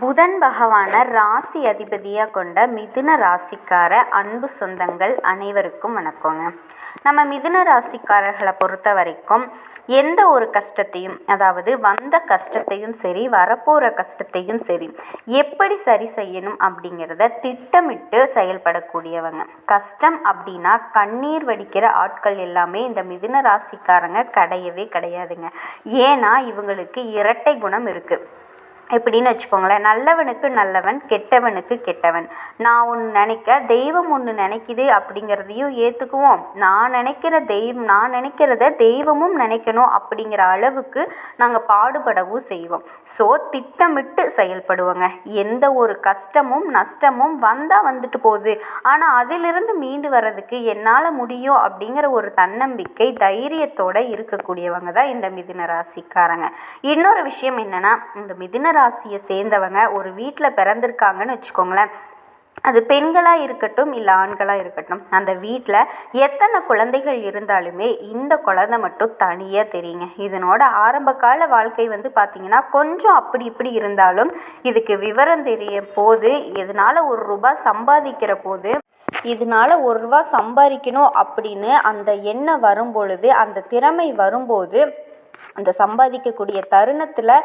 புதன் பகவானை ராசி அதிபதியாக கொண்ட மிதுன ராசிக்கார அன்பு சொந்தங்கள் அனைவருக்கும் வணக்கங்க. நம்ம மிதுன ராசிக்காரர்களை பொறுத்த வரைக்கும் எந்த ஒரு கஷ்டத்தையும் அதாவது வந்த கஷ்டத்தையும் சரி வரப்போகிற கஷ்டத்தையும் சரி எப்படி சரி செய்யணும் அப்படிங்கிறத திட்டமிட்டு செயல்படக்கூடியவங்க. கஷ்டம் அப்படின்னா கண்ணீர் வடிக்கிற ஆட்கள் எல்லாமே இந்த மிதுன ராசிக்காரங்க கிடையவே கிடையாதுங்க. ஏன்னா இவங்களுக்கு இரட்டை குணம் இருக்குது எப்படின்னு வச்சுக்கோங்களேன். நல்லவனுக்கு நல்லவன் கெட்டவனுக்கு கெட்டவன். நான் ஒன்று நினைக்க தெய்வம் ஒன்று நினைக்குது அப்படிங்கிறதையும் ஏற்றுக்குவோம் நான் நினைக்கிற தெய்வம் நான் நினைக்கிறத தெய்வமும் நினைக்கணும் அப்படிங்கிற அளவுக்கு நாங்கள் பாடுபடவும் செய்வோம். ஸோ திட்டமிட்டு செயல்படுவோங்க. எந்த ஒரு கஷ்டமும் நஷ்டமும் வந்தால் வந்துட்டு போகுது. ஆனால் அதிலிருந்து மீண்டு வர்றதுக்கு என்னால் முடியும் அப்படிங்கிற ஒரு தன்னம்பிக்கை தைரியத்தோடு இருக்கக்கூடியவங்க தான் இந்த மிதின ராசிக்காரங்க. இன்னொரு விஷயம் என்னென்னா இந்த மிதின ராசியை சேர்ந்தவங்க ஒரு வீட்டில் பிறந்திருக்காங்கன்னு வச்சுக்கோங்களேன். அது பெண்களாக இருக்கட்டும் இல்லை ஆண்களாக இருக்கட்டும் அந்த வீட்டில் எத்தனை குழந்தைகள் இருந்தாலுமே இந்த குழந்தை மட்டும் தனியாக தெரியுங்க. இதனோட ஆரம்ப கால வாழ்க்கை வந்து பார்த்திங்கன்னா கொஞ்சம் அப்படி இப்படி இருந்தாலும் இதுக்கு விவரம் தெரிய போது இதனால் ஒரு ரூபாய் சம்பாதிக்கிற போது இதனால் ஒரு ரூபா சம்பாதிக்கணும் அப்படின்னு அந்த எண்ணம் வரும் பொழுது அந்த திறமை வரும்போது அந்த சம்பாதிக்கக்கூடிய தருணத்தில்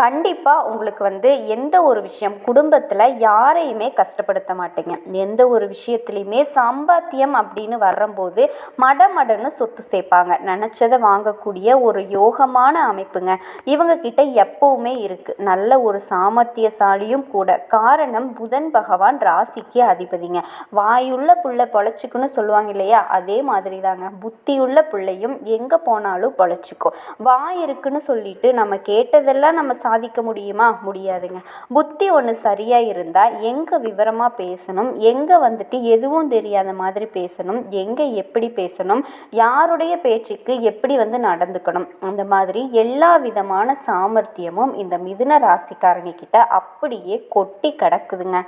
கண்டிப்பாக உங்களுக்கு வந்து எந்த ஒரு விஷயம் குடும்பத்தில் யாரையுமே கஷ்டப்படுத்த மாட்டீங்க. எந்த ஒரு விஷயத்துலையுமே சம்பாத்தியம் அப்படின்னு வரும்போது மடமடன்னு சொத்து சேர்ப்பாங்க. நினச்சதை வாங்கக்கூடிய ஒரு யோகமான அமைப்புங்க. இவங்க கிட்ட எப்பவுமே இருக்குது நல்ல ஒரு சாமர்த்தியசாலியும் கூட. காரணம் புதன் பகவான் ராசிக்கு அதிபதிங்க. வாயுள்ள புள்ள பொழைச்சிக்குன்னு சொல்லுவாங்க இல்லையா? அதே மாதிரி தாங்க புத்தியுள்ள பிள்ளையும் எங்கே போனாலும் பொழைச்சிக்கும். வாய் இருக்குன்னு சொல்லிட்டு நம்ம கேட்டதெல்லாம் நம்ம சாதிக்க முடியுமா? முடியாதுங்க. புத்தி ஒன்று சரியாக இருந்தால் எங்கே விவரமாக பேசணும்? எங்கே வந்துட்டு எதுவும் தெரியாத மாதிரி பேசணும்? எங்கே எப்படி பேசணும்? யாருடைய பேச்சுக்கு எப்படி வந்து நடந்துக்கணும்? அந்த மாதிரி எல்லா விதமான சாமர்த்தியமும் இந்த மிதுன ராசிக்காரங்கிட்ட அப்படியே கொட்டி கிடக்குதுங்க.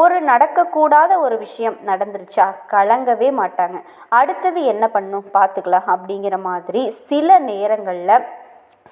ஒரு நடக்கக்கூடாத ஒரு விஷயம் நடந்துருச்சா? கலங்கவே மாட்டாங்க. அடுத்தது என்ன பண்ணும்? பார்த்துக்கலாம் அப்படிங்கிற மாதிரி சில நேரங்களில்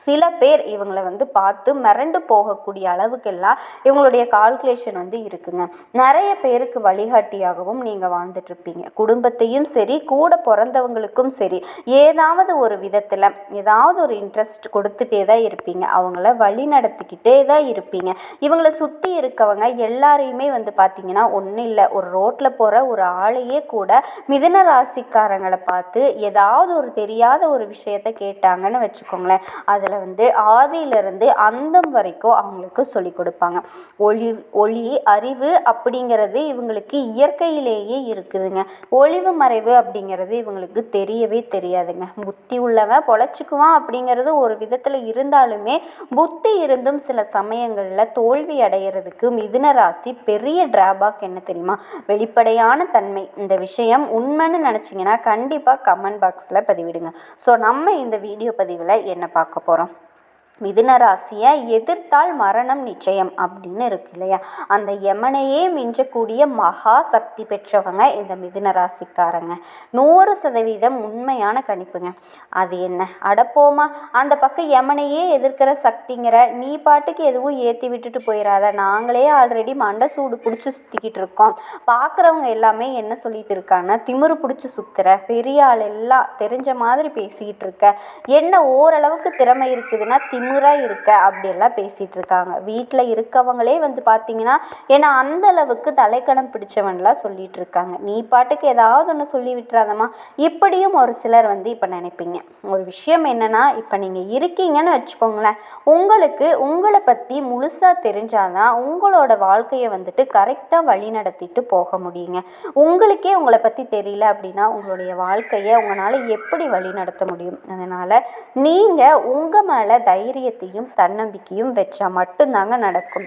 சில பேர் இவங்களை வந்து பார்த்து மிரண்டு போகக்கூடிய அளவுக்கெல்லாம் இவங்களுடைய கால்குலேஷன் வந்து இருக்குங்க. நிறைய பேருக்கு வழிகாட்டியாகவும் நீங்கள் வாழ்ந்துட்டுருப்பீங்க. குடும்பத்தையும் சரி கூட பிறந்தவங்களுக்கும் சரி ஏதாவது ஒரு விதத்தில் ஏதாவது ஒரு இன்ட்ரெஸ்ட் கொடுத்துட்டே தான் இருப்பீங்க. அவங்கள வழி நடத்திக்கிட்டே தான் இருப்பீங்க. இவங்களை சுற்றி இருக்கவங்க எல்லாரையுமே வந்து பார்த்தீங்கன்னா ஒன்றும் இல்லை ஒரு ரோட்டில் போகிற ஒரு ஆளையே கூட மிதன ராசிக்காரங்களை பார்த்து ஏதாவது ஒரு தெரியாத ஒரு விஷயத்த கேட்டாங்கன்னு வச்சுக்கோங்களேன். அது அதில் வந்து ஆதியிலிருந்து அந்தம் வரைக்கும் அவங்களுக்கு சொல்லி கொடுப்பாங்க. ஒளி ஒளி அறிவு அப்படிங்கிறது இவங்களுக்கு இயற்கையிலேயே இருக்குதுங்க. ஒளிவு மறைவு அப்படிங்கிறது இவங்களுக்கு தெரியவே தெரியாதுங்க. புத்தி உள்ளவன் பொழைச்சிக்குவான் அப்படிங்கிறது ஒரு விதத்தில் இருந்தாலுமே புத்தி இருந்தும் சில சமயங்களில் தோல்வி அடைகிறதுக்கு மிதுன ராசி பெரிய டிராபாக் என்ன தெரியுமா? வெளிப்படையான தன்மை. இந்த விஷயம் உண்மைன்னு நினச்சிங்கன்னா கண்டிப்பாக கமெண்ட் பாக்ஸில் பதிவிடுங்க. ஸோ நம்ம இந்த வீடியோ பதிவில் என்ன பார்க்க போகிறோம் lavoro மிதுன ராசியை எதிர்த்தால் மரணம் நிச்சயம் அப்படின்னு இருக்கு இல்லையா? அந்த யமனையே மிஞ்சக்கூடிய மகா சக்தி பெற்றவங்க இந்த மிதுன ராசிக்காரங்க நூறு சதவீதம் உண்மையான கணிப்புங்க. அது என்ன? அடப்போமா அந்த பக்கம் யமனையே எதிர்க்கிற சக்திங்கிற நீ பாட்டுக்கு எதுவும் ஏற்றி விட்டுட்டு போயிடாத நாங்களே ஆல்ரெடி மண்டை சூடு பிடிச்சி சுற்றிக்கிட்டு இருக்கோம். பார்க்குறவங்க எல்லாமே என்ன சொல்லிட்டு இருக்காங்கன்னா திமிரு பிடிச்சி சுற்றுற பெரிய ஆள் எல்லாம் தெரிஞ்ச மாதிரி பேசிக்கிட்டு இருக்க. என்ன ஓரளவுக்கு திறமை இருக்குதுன்னா திமிரு திமிராக இருக்க அப்படியெல்லாம் பேசிகிட்டு இருக்காங்க. வீட்டில் இருக்கவங்களே வந்து பார்த்தீங்கன்னா ஏன்னா அந்த அளவுக்கு தலைக்கணம் பிடிச்சவன்லாம் சொல்லிட்டு இருக்காங்க. நீ பாட்டுக்கு ஏதாவது ஒன்று சொல்லி விட்டுறாதம்மா. இப்படியும் ஒரு சிலர் வந்து இப்போ நினைப்பீங்க. ஒரு விஷயம் என்னென்னா இப்போ நீங்கள் இருக்கீங்கன்னு வச்சுக்கோங்களேன். உங்களுக்கு உங்களை பற்றி முழுசாக தெரிஞ்சாதான் உங்களோட வாழ்க்கையை வந்துட்டு கரெக்டாக வழி நடத்திட்டு போக முடியுங்க. உங்களுக்கே உங்களை பற்றி தெரியல அப்படின்னா உங்களுடைய வாழ்க்கையை உங்களால் எப்படி வழி நடத்த முடியும்? அதனால் நீங்கள் உங்கள் மேலே தைரியம் தைரியத்தையும் தன்னம்பிக்கையும் வெற்றா மட்டும்தாங்க நடக்கும்.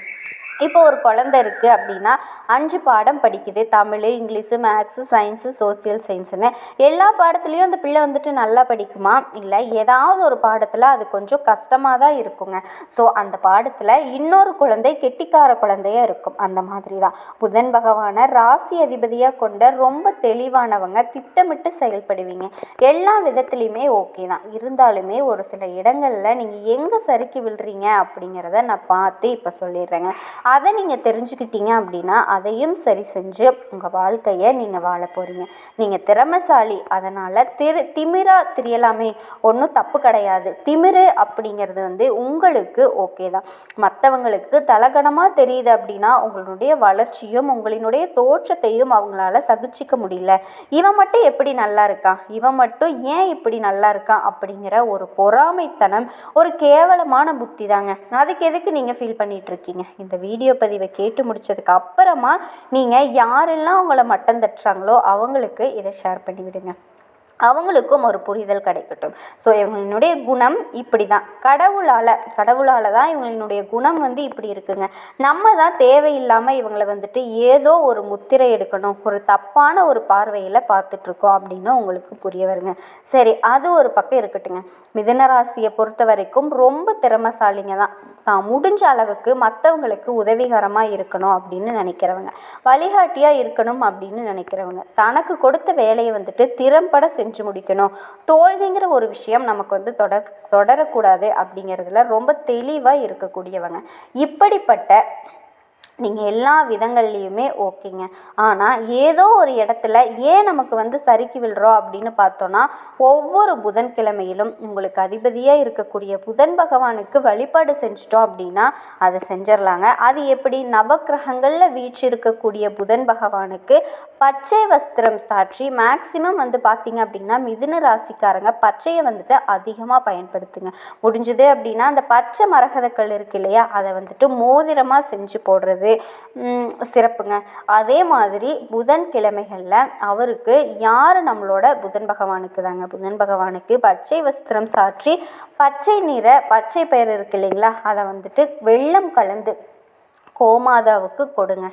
இப்போ ஒரு குழந்த இருக்குது அப்படின்னா அஞ்சு பாடம் படிக்குது. Tamil English maths science social சயின்ஸுன்னு. எல்லா பாடத்துலேயும் அந்த பிள்ளை வந்துட்டு நல்லா படிக்குமா? இல்லை ஏதாவது ஒரு பாடத்தில் அது கொஞ்சம் கஷ்டமாக தான் இருக்குங்க. ஸோ அந்த பாடத்தில் இன்னொரு குழந்தை கெட்டிக்கார குழந்தையாக இருக்கும். அந்த மாதிரி தான் புதன் பகவானை ராசி அதிபதியாக கொண்ட ரொம்ப தெளிவானவங்க திட்டமிட்டு செயல்படுவீங்க. எல்லா விதத்துலேயுமே ஓகே தான் இருந்தாலுமே ஒரு சில இடங்களில் நீங்கள் எங்கே சறுக்கி விழுறீங்க அப்படிங்கிறத நான் பார்த்து இப்போ சொல்லிடுறேங்க. அதை நீங்கள் தெரிஞ்சுக்கிட்டீங்க அப்படின்னா அதையும் சரி செஞ்சு உங்கள் வாழ்க்கையை நீங்கள் வாழ போகிறீங்க நீங்கள் திறமைசாலி அதனால் திரு திமிரா திரியலாமே ஒன்றும் தப்பு கிடையாது. திமிரு அப்படிங்கிறது வந்து உங்களுக்கு ஓகே தான். மற்றவங்களுக்கு தலகணமாக தெரியுது அப்படின்னா உங்களுடைய வளர்ச்சியும் உங்களினுடைய தோற்றத்தையும் அவங்களால சகிச்சிக்க முடியல. இவன் மட்டும் எப்படி நல்லா இருக்கான்? இவன் மட்டும் ஏன் இப்படி நல்லா இருக்கான்? அப்படிங்கிற ஒரு பொறாமைத்தனம் ஒரு கேவலமான புத்தி தாங்க அதுக்கு எதுக்கு நீங்கள் ஃபீல் பண்ணிட்டு இருக்கீங்க? இந்த வீடியோ பதிவை கேட்டு முடிச்சதுக்கு அப்புறமா நீங்கள் யாரெல்லாம் உங்களை மட்டம் தட்டுறாங்களோ அவங்களுக்கு இதை ஷேர் பண்ணி விடுங்க அவங்களுக்கும் ஒரு புரிதல் கிடைக்கட்டும். ஸோ இவங்களினுடைய குணம் இப்படி தான் கடவுளால் கடவுளால் தான் இவங்களினுடைய குணம் வந்து இப்படி இருக்குங்க. நம்ம தான் தேவையில்லாமல் இவங்களை வந்துட்டு ஏதோ ஒரு முத்திரை எடுக்கணும் ஒரு தப்பான ஒரு பார்வையில் பார்த்துட்ருக்கோம் அப்படின்னு உங்களுக்கு புரிய வருங்க. சரி அது ஒரு பக்கம் இருக்கட்டுங்க. மிதனராசியை பொறுத்த வரைக்கும் ரொம்ப திறமசாலிங்க தான். தான் முடிஞ்ச அளவுக்கு மற்றவங்களுக்கு உதவிகரமாக இருக்கணும் அப்படின்னு நினைக்கிறவங்க. வழிகாட்டியாக இருக்கணும் அப்படின்னு நினைக்கிறவங்க. தனக்கு கொடுத்த வேலையை வந்துட்டு திறம்பட செஞ்சு முடிக்கணும். தோல்விங்கிற ஒரு விஷயம் நமக்கு வந்து தொடர் தொடரக்கூடாது அப்படிங்கிறதுல ரொம்ப தெளிவாக இருக்கக்கூடியவங்க. இப்படிப்பட்ட நீங்கள் எல்லா விதங்கள்லேயுமே ஓகேங்க. ஆனால் ஏதோ ஒரு இடத்துல ஏன் நமக்கு வந்து சறுக்கி விழுறோம் அப்படின்னு பார்த்தோன்னா ஒவ்வொரு புதன்கிழமையிலும் உங்களுக்கு அதிபதியாக இருக்கக்கூடிய புதன் பகவானுக்கு வழிபாடு செஞ்சிட்டோம் அப்படின்னா அதை செஞ்சிடலாங்க அது எப்படி? நவக்கிரகங்களில் வீற்றிருக்கக்கூடிய புதன் பகவானுக்கு பச்சை வஸ்திரம் சாற்றி மேக்சிமம் வந்து பார்த்தீங்க அப்படின்னா மிதுன ராசிக்காரங்க பச்சையை வந்துட்டு அதிகமாக பயன்படுத்துங்க. முடிஞ்சது அப்படின்னா அந்த பச்சை மரகதக்கள் இருக்கு இல்லையா? அதை வந்துட்டு மோதிரமாக செஞ்சு போடுறது சிறப்புங்க. அதே மாதிரி புதன் கிழமைகளில் அவருக்கு யார் நம்மளோட புதன் பகவானுக்கு தாங்க? புதன் பகவானுக்கு பச்சை வஸ்திரம் சாற்றி பச்சை நிற பச்சை பயிர் இருக்கு இல்லைங்களா? அதை வந்துட்டு வெள்ளம் கலந்து கோமாதாவுக்கு கொடுங்க.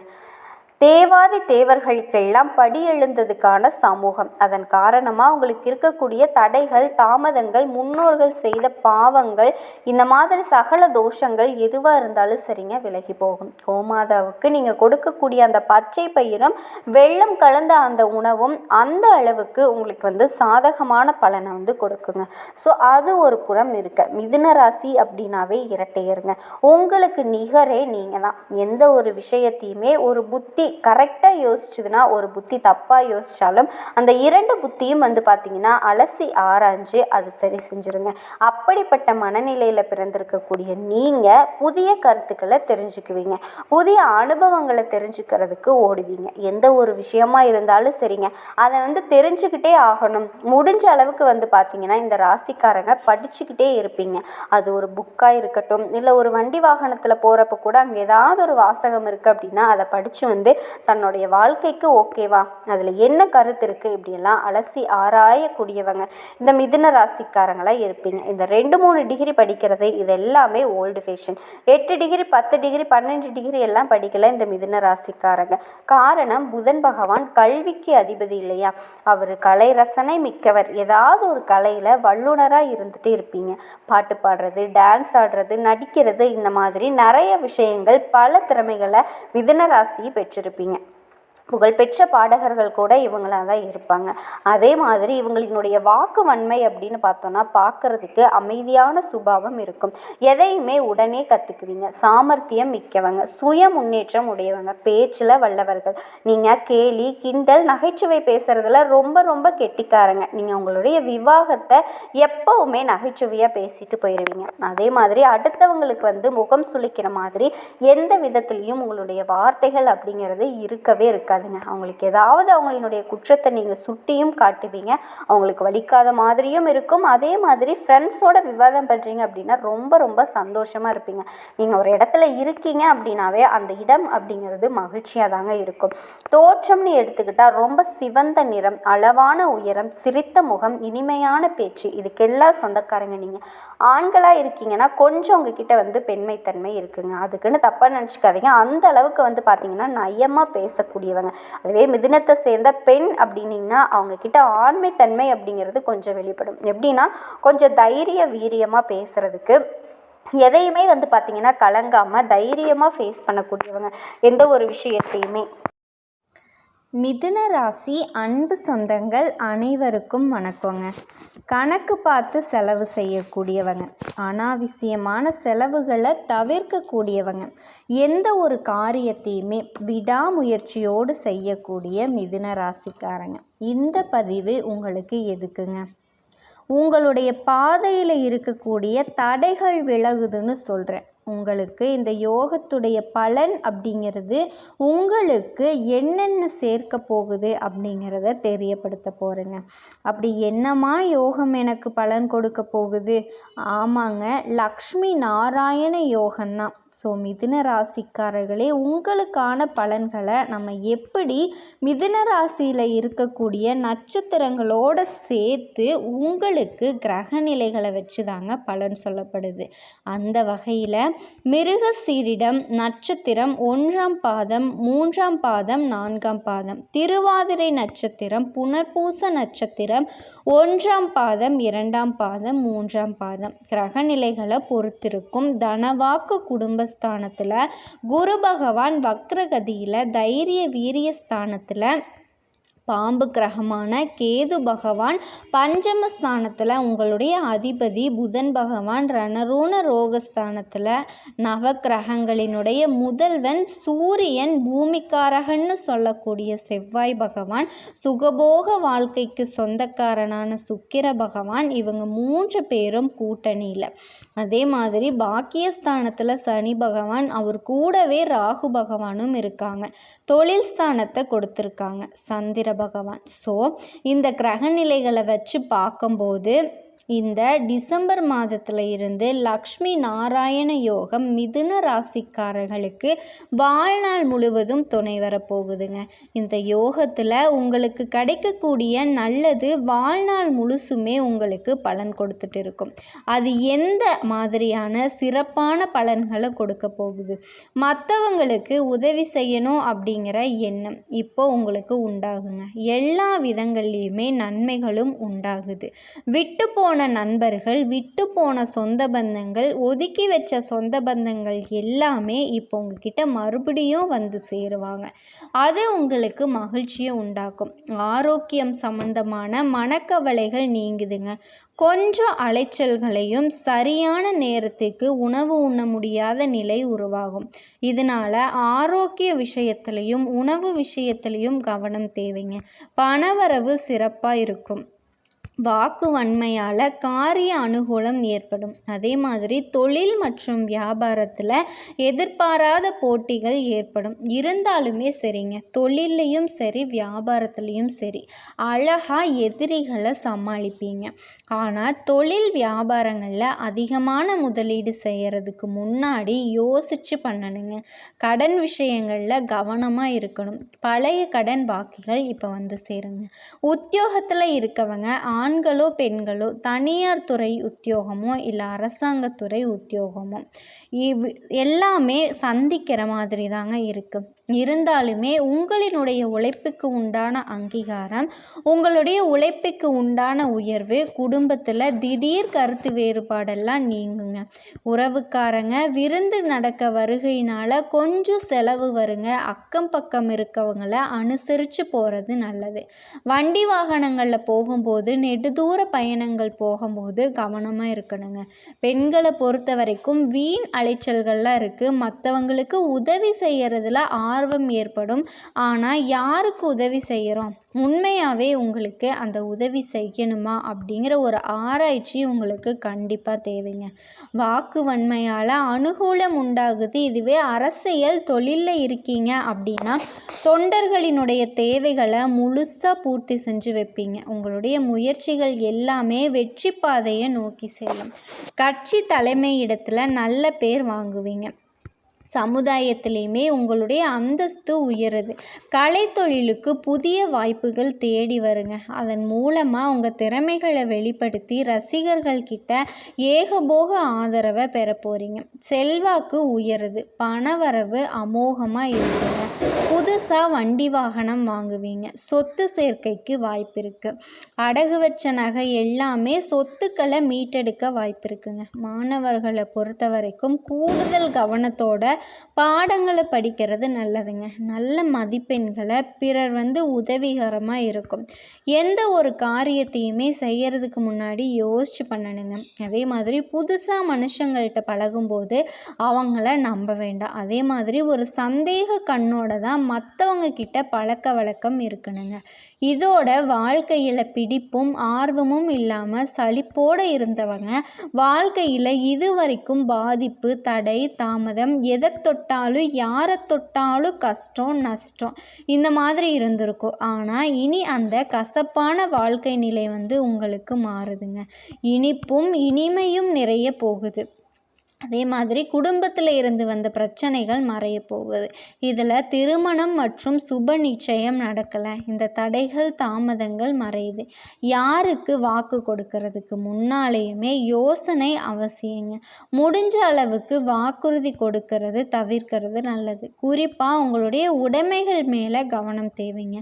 தேவாதி தேவர்களுக்கெல்லாம் படி எழுந்ததுக்கான சமூகம். அதன் காரணமாக உங்களுக்கு இருக்கக்கூடிய தடைகள் தாமதங்கள் முன்னோர்கள் செய்த பாவங்கள் இந்த மாதிரி சகல தோஷங்கள் எதுவாக இருந்தாலும் சரிங்க விலகி போகும். கோமாதாவுக்கு நீங்கள் கொடுக்கக்கூடிய அந்த பச்சை பயிரும் வெள்ளம் கலந்த அந்த உணவும் அந்த அளவுக்கு உங்களுக்கு வந்து சாதகமான பலனை வந்து கொடுக்குங்க. ஸோ அது ஒரு புறம் இருக்க. மிதுன ராசி அப்படின்னாவே இரட்டையருங்க உங்களுக்கு நிகரே நீங்கள் தான் எந்த ஒரு விஷயத்தையுமே ஒரு புத்தி கரெக்டாக யோசிச்சதுன்னா ஒரு புத்தி தப்பாக யோசித்தாலும் அந்த இரண்டு புத்தியும் வந்து பார்த்திங்கன்னா அலசி ஆராய்ஞ்சு அது சரி செஞ்சுருங்க. அப்படிப்பட்ட மனநிலையில் பிறந்திருக்கக்கூடிய நீங்கள் புதிய கருத்துக்களை தெரிஞ்சுக்குவீங்க. புதிய அனுபவங்களை தெரிஞ்சுக்கிறதுக்கு ஓடுவீங்க. எந்த ஒரு விஷயமா இருந்தாலும் சரிங்க. அதை வந்து தெரிஞ்சுக்கிட்டே ஆகணும். முடிஞ்ச அளவுக்கு வந்து பார்த்திங்கன்னா இந்த ராசிக்காரங்க படிச்சுக்கிட்டே இருப்பீங்க. அது ஒரு புக்காக இருக்கட்டும் இல்லை ஒரு வண்டி வாகனத்தில் போகிறப்ப கூட அங்கே ஏதாவது ஒரு வாசகம் இருக்குது அப்படின்னா அதை படித்து வந்து தன்னுடைய வாழ்க்கைக்கு ஓகேவா அதில் என்ன கருத்து இருக்குது இப்படியெல்லாம் அலசி ஆராயக்கூடியவங்க இந்த மிதுன ராசிக்காரங்களாக இருப்பீங்க. இந்த ரெண்டு மூணு டிகிரி படிக்கிறது இது எல்லாமே ஓல்டு ஃபேஷன் எட்டு டிகிரி பத்து டிகிரி பன்னெண்டு டிகிரி எல்லாம் படிக்கல இந்த மிதுன ராசிக்காரங்க. காரணம் புதன் பகவான் கல்விக்கு அதிபதி இல்லையா? அவர் கலை ரசனை மிக்கவர். ஏதாவது ஒரு கலையில் வல்லுனராக இருந்துட்டு இருப்பீங்க. பாட்டு பாடுறது டான்ஸ் ஆடுறது நடிக்கிறது இந்த மாதிரி நிறைய விஷயங்கள் பல திறமைகளை மிதுன ராசி வச்சுருப்பீங்க. புகழ்பெற்ற பாடகர்கள் கூட இவங்களாக தான் இருப்பாங்க. அதே மாதிரி இவங்களினுடைய வாக்கு வன்மை அப்படின்னு பார்த்தோன்னா பார்க்குறதுக்கு அமைதியான சுபாவம் இருக்கும். எதையுமே உடனே கற்றுக்குவீங்க சாமர்த்தியம் மிக்கவங்க சுய முன்னேற்றம் உடையவங்க பேச்சில் வல்லவர்கள். நீங்கள் கேலி கிண்டல் நகைச்சுவை பேசுகிறதுல ரொம்ப ரொம்ப கெட்டிக்காரங்க. நீங்கள் உங்களுடைய விவாகத்தை எப்போவுமே நகைச்சுவையாக பேசிட்டு போயிடுவீங்க அதே மாதிரி அடுத்தவங்களுக்கு வந்து முகம் சுளிக்கிற மாதிரி எந்த விதத்துலேயும் உங்களுடைய வார்த்தைகள் அப்படிங்கிறது இருக்கவே இருக்காது. வலிக்காதுங்க. அவங்களுக்கு ஏதாவது அவங்களினுடைய குற்றத்தை நீங்கள் சுட்டியும் காட்டுவீங்க. அவங்களுக்கு வலிக்காத மாதிரியும் இருக்கும். அதே மாதிரி ஃப்ரெண்ட்ஸோட விவாதம் பண்ணுறீங்க அப்படின்னா ரொம்ப ரொம்ப சந்தோஷமாக இருப்பீங்க. நீங்கள் ஒரு இடத்துல இருக்கீங்க அப்படின்னாவே அந்த இடம் அப்படிங்கிறது மகிழ்ச்சியாக தாங்க இருக்கும். தோற்றம்னு எடுத்துக்கிட்டால் ரொம்ப சிவந்த நிறம் அளவான உயரம் சிரித்த முகம் இனிமையான பேச்சு. இதுக்கெல்லாம் சொந்தக்காரங்க நீங்கள் ஆண்களாக இருக்கீங்கன்னா கொஞ்சம் உங்ககிட்ட வந்து பெண்மைத்தன்மை இருக்குங்க. அதுக்குன்னு தப்பாக நினச்சிக்காதீங்க. அந்த அளவுக்கு வந்து பார்த்தீங்கன்னா நயமாக பேசக்கூடியவங்க அதுவே மிதினத்தை சேர்ந்த பெண் அப்படின்னிங்கன்னா அவங்கக்கிட்ட ஆண்மைத்தன்மை அப்படிங்கிறது கொஞ்சம் வெளிப்படும். எப்படின்னா கொஞ்சம் தைரிய வீரியமாக பேசுகிறதுக்கு எதையுமே வந்து பார்த்திங்கன்னா கலங்காமல் தைரியமாக ஃபேஸ் பண்ணக்கூடியவங்க எந்த ஒரு விஷயத்தையுமே. மிதுன ராசி அன்பு சொந்தங்கள் அனைவருக்கும் வணக்கங்க. கணக்கு பார்த்து செலவு செய்யக்கூடியவங்க. அனாவசியமான செலவுகளை தவிர்க்கக்கூடியவங்க. எந்த ஒரு காரியத்தையுமே விடாமுயற்சியோடு செய்யக்கூடிய மிதுன ராசிக்காரங்க. இந்த பதிவு உங்களுக்கு எதுக்குங்க? உங்களுடைய பாதையில் இருக்கக்கூடிய தடைகள் விலகுதுன்னு சொல்கிறேன் உங்களுக்கு இந்த யோகத்துடைய பலன் அப்படிங்கிறது உங்களுக்கு என்னென்ன சேர்க்க போகுது அப்படிங்கிறத தெரியப்படுத்த போகிறேங்க அப்படி என்னமா யோகம் எனக்கு பலன் கொடுக்க போகுது? ஆமாங்க லக்ஷ்மி நாராயண யோகம்தான். ஸோ மிதுன ராசிக்காரர்களே உங்களுக்கான பலன்களை நம்ம எப்படி மிதுன ராசியில் இருக்கக்கூடிய நட்சத்திரங்களோடு சேர்த்து உங்களுக்கு கிரக நிலைகளை வச்சு தாங்க பலன் சொல்லப்படுது. அந்த வகையில் மிருக சீரிடம் நட்சத்திரம் ஒன்றாம் பாதம் மூன்றாம் பாதம் நான்காம் பாதம் திருவாதிரை நட்சத்திரம் புனர்பூச நட்சத்திரம் ஒன்றாம் பாதம் இரண்டாம் பாதம் மூன்றாம் பாதம் கிரகநிலைகளை பொறுத்திருக்கும் தனவாக்கு குடும்ப குடும்பஸ்தானத்தில் குரு பகவான் வக்ரகதியில் தைரிய வீரிய ஸ்தானத்தில் பாம்பு கிரகமான கேது பகவான் பஞ்சமஸ்தானத்தில் உங்களுடைய அதிபதி புதன் பகவான் ரணரூண ரோகஸ்தானத்தில் நவக்கிரகங்களினுடைய முதல்வன் சூரியன் பூமிக்காரகன்னு சொல்லக்கூடிய செவ்வாய் பகவான் சுகபோக வாழ்க்கைக்கு சொந்தக்காரனான சுக்கிர பகவான் இவங்க மூன்று பேரும் கூட்டணியில். அதே மாதிரி பாக்கியஸ்தானத்தில் சனி பகவான் அவர் கூடவே ராகு பகவானும் இருக்காங்க. தொழில் ஸ்தானத்தை கொடுத்துருக்காங்க. சந்திர பகவான் ஸோ இந்த கிரக நிலைகளை வச்சு பார்க்கும்போது இந்த டிசம்பர் மாதத்தில் இருந்து லக்ஷ்மி நாராயண யோகம் மிதுன ராசிக்காரர்களுக்கு வாழ்நாள் முழுவதும் துணை வரப்போகுதுங்க இந்த யோகத்தில் உங்களுக்கு கிடைக்கக்கூடிய நல்லது வாழ்நாள் முழுசுமே உங்களுக்கு பலன் கொடுத்துட்டு இருக்கும். அது எந்த மாதிரியான சிறப்பான பலன்களை கொடுக்க போகுது? மற்றவங்களுக்கு உதவி செய்யணும் அப்படிங்கிற எண்ணம் இப்போ உங்களுக்கு உண்டாகுங்க. எல்லா விதங்கள்லேயுமே நன்மைகளும் உண்டாகுது. விட்டு போன நண்பர்கள் விட்டு போன சொந்த பந்தங்கள் ஒதுக்கி வச்ச சொந்த பந்தங்கள் எல்லாமே இப்போ உங்ககிட்ட மறுபடியும் வந்து சேருவாங்க. அது உங்களுக்கு மகிழ்ச்சியை உண்டாக்கும். ஆரோக்கியம் சம்பந்தமான மனக்கவலைகள் நீங்குதுங்க. கொஞ்சம் அலைச்சல்களையும் சரியான நேரத்துக்கு உணவு உண்ண முடியாத நிலை உருவாகும். இதனால் ஆரோக்கிய விஷயத்துலையும் உணவு விஷயத்துலையும் கவனம் தேவைங்க. பணவரவு சிறப்பாக இருக்கும். வாக்கு வன்மையால் காரிய அனுகூலம் ஏற்படும். அதே மாதிரி தொழில் மற்றும் வியாபாரத்தில் எதிர்பாராத போட்டிகள் ஏற்படும். இருந்தாலுமே சரிங்க. தொழில்லையும் சரி வியாபாரத்துலேயும் சரி அழகாக எதிரிகளை சமாளிப்பீங்க. ஆனால் தொழில் வியாபாரங்களில் அதிகமான முதலீடு செய்கிறதுக்கு முன்னாடி யோசித்து பண்ணணுங்க. கடன் விஷயங்களில் கவனமாக இருக்கணும். பழைய கடன் பாக்கிகள் இப்போ வந்து சேருங்க. உத்தியோகத்தில் இருக்கவங்க ஆண்களோ பெண்களோ தனியார் துறை உத்தியோகமோ இல்லை அரசாங்கத்துறை உத்தியோகமோ இவ் எல்லாமே சந்திக்கிற மாதிரி தாங்க இருக்குது இருந்தாலுமே உங்களினுடைய உழைப்புக்கு உண்டான அங்கீகாரம் உங்களுடைய உழைப்புக்கு உண்டான உயர்வு குடும்பத்தில் திடீர் கருத்து வேறுபாடெல்லாம் நீங்குங்க. உறவுக்காரங்க விருந்து நடக்க வருகையினால் கொஞ்சம் செலவு வருங்க. அக்கம் பக்கம் இருக்கவங்கள அனுசரித்து போகிறது நல்லது. வண்டி வாகனங்களில் போகும்போது நெடுதூர பயணங்கள் போகும்போது கவனமாக இருக்கணுங்க. பெண்களை பொறுத்த வரைக்கும் வீண் அலைச்சல்கள்லாம் இருக்குது மற்றவங்களுக்கு உதவி செய்கிறதுல ஆர்வம் ஏற்படும். ஆனால் யாருக்கு உதவி செய்கிறோம் உண்மையாகவே உங்களுக்கு அந்த உதவி செய்யணுமா அப்படிங்கிற ஒரு ஆராய்ச்சி உங்களுக்கு கண்டிப்பாக தேவைங்க. வாக்கு வன்மையால் அனுகூலம் உண்டாகுது. இதுவே அரசியல் தொழிலில் இருக்கீங்க அப்படின்னா தொண்டர்களினுடைய தேவைகளை முழுசாக பூர்த்தி செஞ்சு வைப்பீங்க. உங்களுடைய முயற்சிகள் எல்லாமே வெற்றி பாதையை நோக்கி செல்லும். கட்சி தலைமையிடத்தில் நல்ல பேர் வாங்குவீங்க. சமுதாயத்திலையுமே உங்களுடைய அந்தஸ்து உயருது. கலைத்தொழிலுக்கு புதிய வாய்ப்புகள் தேடி வருங்க. அதன் மூலமாக உங்கள் திறமைகளை வெளிப்படுத்தி ரசிகர்கள்கிட்ட ஏகபோக ஆதரவை பெற போகிறீங்க செல்வாக்கு உயருது. பணவரவு அமோகமாக இருக்குங்க புதுசாக வண்டி வாகனம் வாங்குவீங்க. சொத்து சேர்க்கைக்கு வாய்ப்பு இருக்குது அடகு வச்ச நகை எல்லாமே சொத்துக்களை மீட்டெடுக்க வாய்ப்பு இருக்குங்க மாணவர்களை பொறுத்த வரைக்கும் கூடுதல் கவனத்தோட பாடங்களை படிக்கிறது நல்லதுங்க. நல்ல மதிப்பெண்களை பிறர் வந்து உதவிகரமாக இருக்கும். எந்த ஒரு காரியத்தையுமே செய்கிறதுக்கு முன்னாடி யோசிச்சு பண்ணணுங்க. அதே மாதிரி புதுசாக மனுஷங்கள்கிட்ட பழகும்போது அவங்கள நம்ப வேண்டாம். அதே மாதிரி ஒரு சந்தேக கண்ணோட தான் மற்றவங்க கிட்ட பழக்க வழக்கம் இருக்கணுங்க. இதோட வாழ்க்கையில் பிடிப்பும் ஆர்வமும் இல்லாமல் சலிப்போடு இருந்தவங்க வாழ்க்கையில் இது வரைக்கும் பாதிப்பு தடை தாமதம் எதை தொட்டாலும் யாரை தொட்டாலும் கஷ்டம் நஷ்டம் இந்த மாதிரி இருந்திருக்கும். ஆனால் இனி அந்த கசப்பான வாழ்க்கை நிலை வந்து உங்களுக்கு மாறுதுங்க. இனிப்பும் இனிமையும் நிறைய போகுது. அதே மாதிரி குடும்பத்தில் இருந்து வந்த பிரச்சனைகள் மறைய போகுது. இதில் திருமணம் மற்றும் சுப நிச்சயம் நடக்கலை. இந்த தடைகள் தாமதங்கள் மறையுது. யாருக்கு வாக்கு கொடுக்கறதுக்கு முன்னாலேயுமே யோசனை அவசியங்க. முடிஞ்ச அளவுக்கு வாக்குறுதி கொடுக்கறது தவிர்க்கிறது நல்லது. குறிப்பாக உங்களுடைய உடைமைகள் மேலே கவனம் தேவைங்க.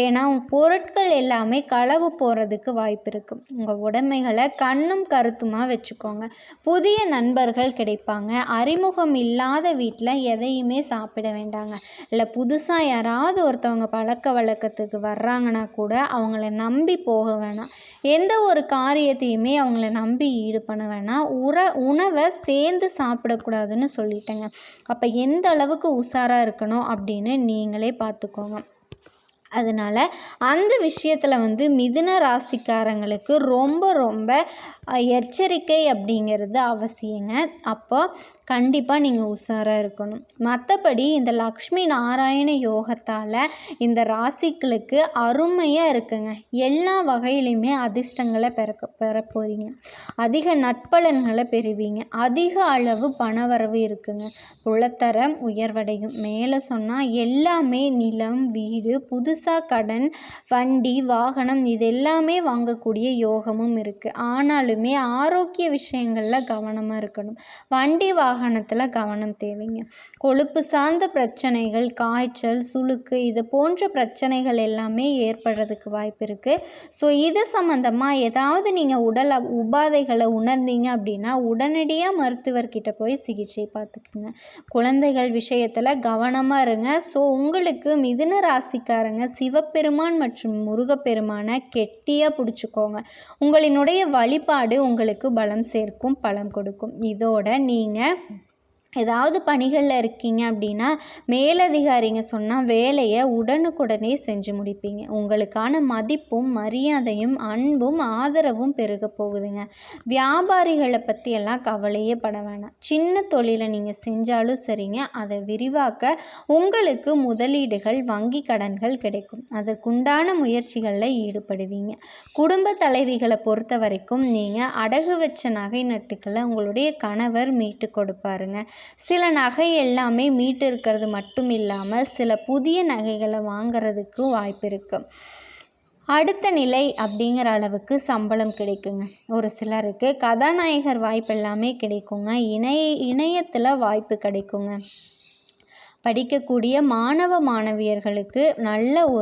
ஏன்னா பொருட்கள் எல்லாமே களவு போகிறதுக்கு வாய்ப்பு இருக்குது உங்கள் உடைமைகளை கண்ணும் கருத்துமாக வச்சுக்கோங்க. புதிய நண்பர்கள் கிடைப்பாங்க. அறிமுகம் இல்லாத வீட்டில் எதையுமே சாப்பிட வேண்டாங்க. இல்லை புதுசாக யாராவது ஒருத்தவங்க பழக்க வழக்கத்துக்கு வர்றாங்கன்னா கூட அவங்கள நம்பி போக வேணாம். எந்த ஒரு காரியத்தையுமே அவங்கள நம்பி ஈடு பண்ண வேணாம். உற உணவை சேர்ந்து சாப்பிடக்கூடாதுன்னு சொல்லிட்டேங்க. அப்போ எந்த அளவுக்கு உஷாராக இருக்கணும் அப்படின்னு நீங்களே பார்த்துக்கோங்க. அதனால் அந்த விஷயத்தில் வந்து மிதுன ராசிக்காரங்களுக்கு ரொம்ப ரொம்ப எச்சரிக்கை அப்படிங்கிறது அவசியங்க. அப்போ கண்டிப்பாக நீங்கள் உஷாராக இருக்கணும். மற்றபடி இந்த லக்ஷ்மி நாராயண யோகத்தால் இந்த ராசிக்களுக்கு அருமையாக இருக்குங்க. எல்லா வகையிலையுமே அதிர்ஷ்டங்களை பெறக்க பெற போகிறீங்க அதிக நட்பலன்களை பெறுவீங்க. அதிக அளவு பணவரவு இருக்குங்க. புலத்தரம் உயர்வடையும். மேலே சொன்னால் எல்லாமே நிலம் வீடு புதுசா கடன் வண்டி வாகனம் இது எல்லாமே வாங்கக்கூடிய யோகமும் இருக்குது ஆனாலுமே ஆரோக்கிய விஷயங்களில் கவனமாக இருக்கணும். வண்டி வாகனத்தில் கவனம் தேவைங்க. கொழுப்பு சார்ந்த பிரச்சனைகள் காய்ச்சல் சுளுக்கு இது போன்ற பிரச்சனைகள் எல்லாமே ஏற்படுறதுக்கு வாய்ப்பு இருக்குது ஸோ இது சம்மந்தமாக ஏதாவது நீங்கள் உடல் உபாதைகளை உணர்ந்தீங்க அப்படின்னா உடனடியாக மருத்துவர்கிட்ட போய் சிகிச்சை பார்த்துக்குங்க. குழந்தைகள் விஷயத்தில் கவனமாக இருங்க. ஸோ உங்களுக்கு மிதுன ராசிக்காரங்க சிவபெருமான் மற்றும் முருகப்பெருமானை கெட்டியாக பிடிச்சிக்கோங்க. உங்களினுடைய வழிபாடு உங்களுக்கு பலம் சேர்க்கும் பலம் கொடுக்கும். இதோட நீங்கள் ஏதாவது பணிகளில் இருக்கீங்க அப்படின்னா மேலதிகாரிங்க சொன்னால் வேலையை உடனுக்குடனே செஞ்சு முடிப்பீங்க. உங்களுக்கான மதிப்பும் மரியாதையும் அன்பும் ஆதரவும் பெருக போகுதுங்க. வியாபாரிகளை பற்றியெல்லாம் கவலையே பட வேணாம். சின்ன தொழிலை நீங்கள் செஞ்சாலும் சரிங்க. அதை விரிவாக்க உங்களுக்கு முதலீடுகள் வங்கி கடன்கள் கிடைக்கும். அதற்குண்டான முயற்சிகளில் ஈடுபடுவீங்க. குடும்ப தலைவிகளை பொறுத்த வரைக்கும் நீங்கள் அடகு வச்ச நகை நட்டுக்களை உங்களுடைய கணவர் மீட்டு கொடுப்பாருங்க. சில நகை எல்லாமே மீட்டு இருக்கிறது மட்டும் இல்லாமல் சில புதிய நகைகளை வாங்கிறதுக்கு வாய்ப்பு இருக்குது அடுத்த நிலை அப்படிங்கிற அளவுக்கு சம்பளம் கிடைக்குங்க. ஒரு சிலருக்கு கதாநாயகர் வாய்ப்பு எல்லாமே கிடைக்குங்க. இணைய இணையத்தில் வாய்ப்பு கிடைக்குங்க. படிக்கக்கூடிய மாணவ மாணவியர்களுக்கு நல்ல ஒரு